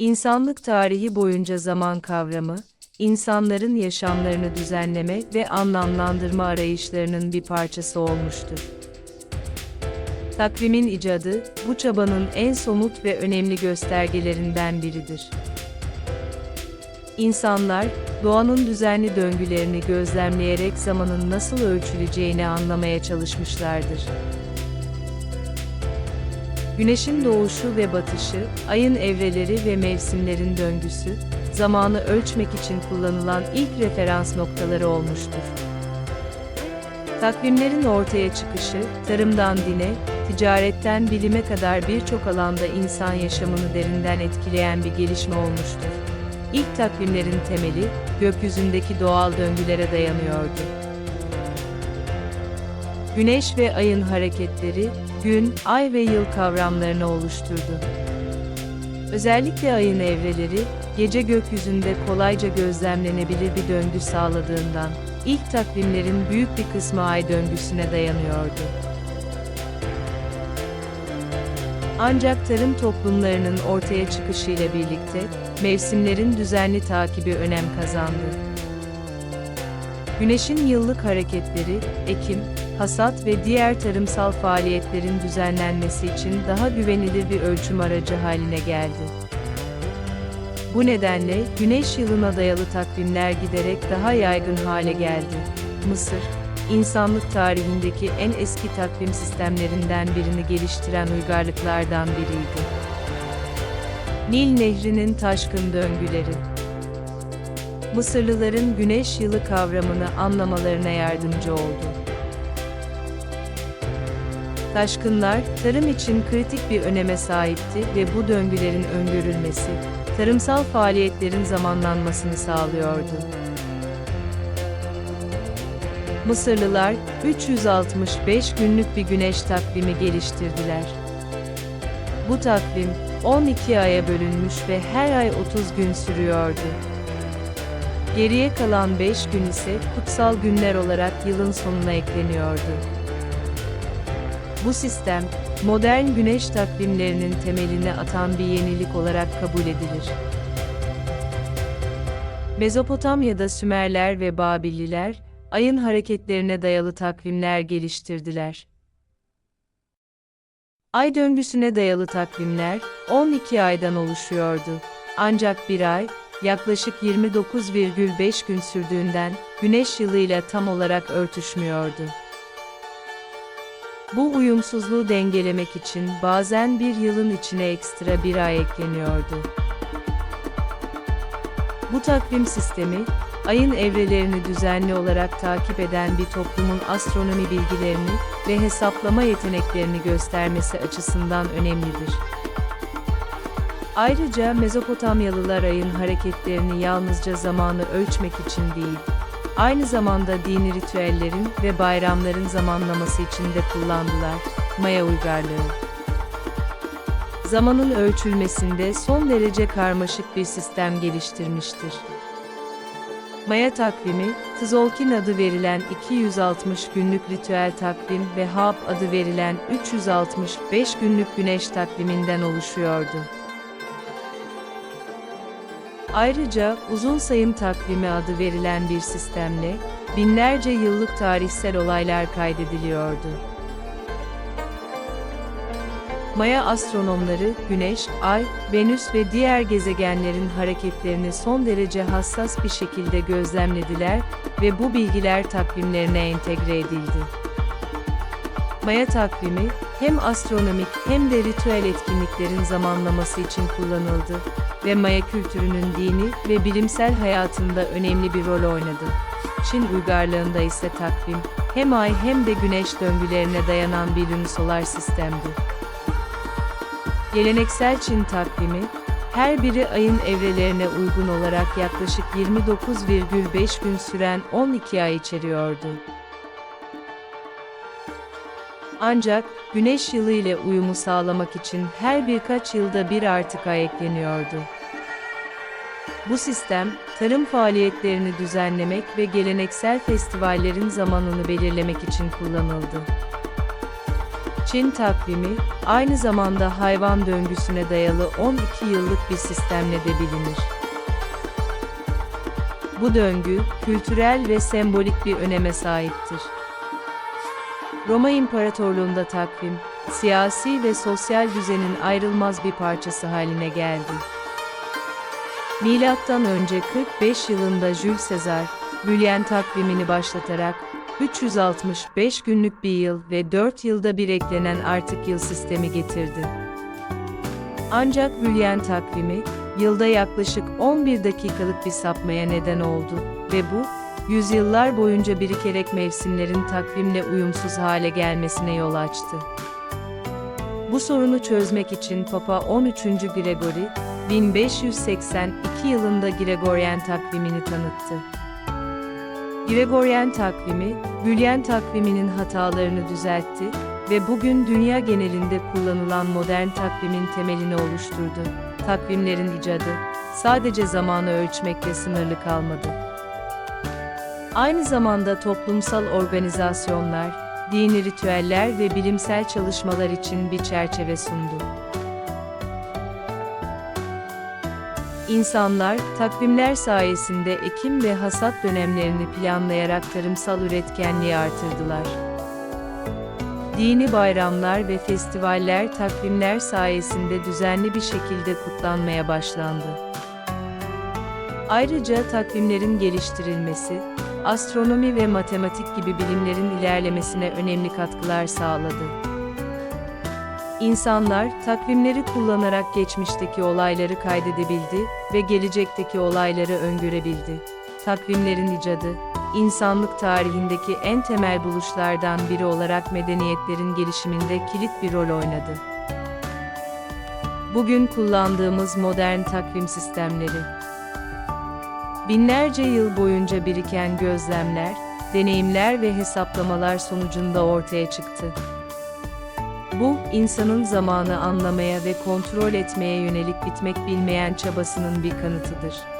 İnsanlık tarihi boyunca zaman kavramı, insanların yaşamlarını düzenleme ve anlamlandırma arayışlarının bir parçası olmuştur. Takvimin icadı, bu çabanın en somut ve önemli göstergelerinden biridir. İnsanlar, doğanın düzenli döngülerini gözlemleyerek zamanın nasıl ölçüleceğini anlamaya çalışmışlardır. Güneşin doğuşu ve batışı, ayın evreleri ve mevsimlerin döngüsü, zamanı ölçmek için kullanılan ilk referans noktaları olmuştur. Takvimlerin ortaya çıkışı, tarımdan dine, ticaretten bilime kadar birçok alanda insan yaşamını derinden etkileyen bir gelişme olmuştur. İlk takvimlerin temeli, gökyüzündeki doğal döngülere dayanıyordu. Güneş ve ayın hareketleri, gün, ay ve yıl kavramlarını oluşturdu. Özellikle ayın evreleri, gece gökyüzünde kolayca gözlemlenebilir bir döngü sağladığından, ilk takvimlerin büyük bir kısmı ay döngüsüne dayanıyordu. Ancak tarım toplumlarının ortaya çıkışıyla birlikte, mevsimlerin düzenli takibi önem kazandı. Güneşin yıllık hareketleri, ekim, hasat ve diğer tarımsal faaliyetlerin düzenlenmesi için daha güvenilir bir ölçüm aracı haline geldi. Bu nedenle güneş yılına dayalı takvimler giderek daha yaygın hale geldi. Mısır, insanlık tarihindeki en eski takvim sistemlerinden birini geliştiren uygarlıklardan biriydi. Nil Nehri'nin taşkın döngüleri Mısırlıların güneş yılı kavramını anlamalarına yardımcı oldu. Taşkınlar, tarım için kritik bir öneme sahipti ve bu döngülerin öngörülmesi, tarımsal faaliyetlerin zamanlanmasını sağlıyordu. Mısırlılar, 365 günlük bir güneş takvimi geliştirdiler. Bu takvim, 12 aya bölünmüş ve her ay 30 gün sürüyordu. Geriye kalan 5 gün ise kutsal günler olarak yılın sonuna ekleniyordu. Bu sistem, modern güneş takvimlerinin temelini atan bir yenilik olarak kabul edilir. Mezopotamya'da Sümerler ve Babilliler, ayın hareketlerine dayalı takvimler geliştirdiler. Ay döngüsüne dayalı takvimler, 12 aydan oluşuyordu. Ancak bir ay, yaklaşık 29,5 gün sürdüğünden, güneş yılıyla tam olarak örtüşmüyordu. Bu uyumsuzluğu dengelemek için bazen bir yılın içine ekstra bir ay ekleniyordu. Bu takvim sistemi, ayın evrelerini düzenli olarak takip eden bir toplumun astronomi bilgilerini ve hesaplama yeteneklerini göstermesi açısından önemlidir. Ayrıca Mezopotamyalılar ayın hareketlerini yalnızca zamanı ölçmek için değil, aynı zamanda dini ritüellerin ve bayramların zamanlaması için de kullandılar. Maya uygarlığı Zamanın ölçülmesinde son derece karmaşık bir sistem geliştirmiştir. Maya takvimi, Tzolkin adı verilen 260 günlük ritüel takvim ve Haab adı verilen 365 günlük güneş takviminden oluşuyordu. Ayrıca uzun sayım takvimi adı verilen bir sistemle binlerce yıllık tarihsel olaylar kaydediliyordu. Maya astronomları Güneş, Ay, Venüs ve diğer gezegenlerin hareketlerini son derece hassas bir şekilde gözlemlediler ve bu bilgiler takvimlerine entegre edildi. Maya takvimi, hem astronomik hem de ritüel etkinliklerin zamanlaması için kullanıldı ve Maya kültürünün dini ve bilimsel hayatında önemli bir rol oynadı. Çin uygarlığında ise takvim, hem ay hem de güneş döngülerine dayanan bir lunisolar sistemdi. Geleneksel Çin takvimi, her biri ayın evrelerine uygun olarak yaklaşık 29,5 gün süren 12 ay içeriyordu. Ancak, güneş yılı ile uyumu sağlamak için her birkaç yılda bir artık ay ekleniyordu. Bu sistem, tarım faaliyetlerini düzenlemek ve geleneksel festivallerin zamanını belirlemek için kullanıldı. Çin takvimi, aynı zamanda hayvan döngüsüne dayalı 12 yıllık bir sistemle de bilinir. Bu döngü, kültürel ve sembolik bir öneme sahiptir. Roma İmparatorluğunda takvim, siyasi ve sosyal düzenin ayrılmaz bir parçası haline geldi. Milattan önce 45 yılında Jules Caesar, Bülyen takvimini başlatarak 365 günlük bir yıl ve 4 yılda bir eklenen artık yıl sistemi getirdi. Ancak Bülyen takvimi, yılda yaklaşık 11 dakikalık bir sapmaya neden oldu ve bu, yüzyıllar boyunca birikerek mevsimlerin takvimle uyumsuz hale gelmesine yol açtı. Bu sorunu çözmek için Papa 13. Gregory, 1582 yılında Gregorian takvimini tanıttı. Gregorian takvimi, Bülyen takviminin hatalarını düzeltti ve bugün dünya genelinde kullanılan modern takvimin temelini oluşturdu. Takvimlerin icadı, sadece zamanı ölçmekle sınırlı kalmadı. Aynı zamanda toplumsal organizasyonlar, dini ritüeller ve bilimsel çalışmalar için bir çerçeve sundu. İnsanlar, takvimler sayesinde ekim ve hasat dönemlerini planlayarak tarımsal üretkenliği artırdılar. Dini bayramlar ve festivaller takvimler sayesinde düzenli bir şekilde kutlanmaya başlandı. Ayrıca takvimlerin geliştirilmesi, astronomi ve matematik gibi bilimlerin ilerlemesine önemli katkılar sağladı. İnsanlar, takvimleri kullanarak geçmişteki olayları kaydedebildi ve gelecekteki olayları öngörebildi. Takvimlerin icadı, insanlık tarihindeki en temel buluşlardan biri olarak medeniyetlerin gelişiminde kilit bir rol oynadı. Bugün kullandığımız modern takvim sistemleri, binlerce yıl boyunca biriken gözlemler, deneyimler ve hesaplamalar sonucunda ortaya çıktı. Bu, insanın zamanı anlamaya ve kontrol etmeye yönelik bitmek bilmeyen çabasının bir kanıtıdır.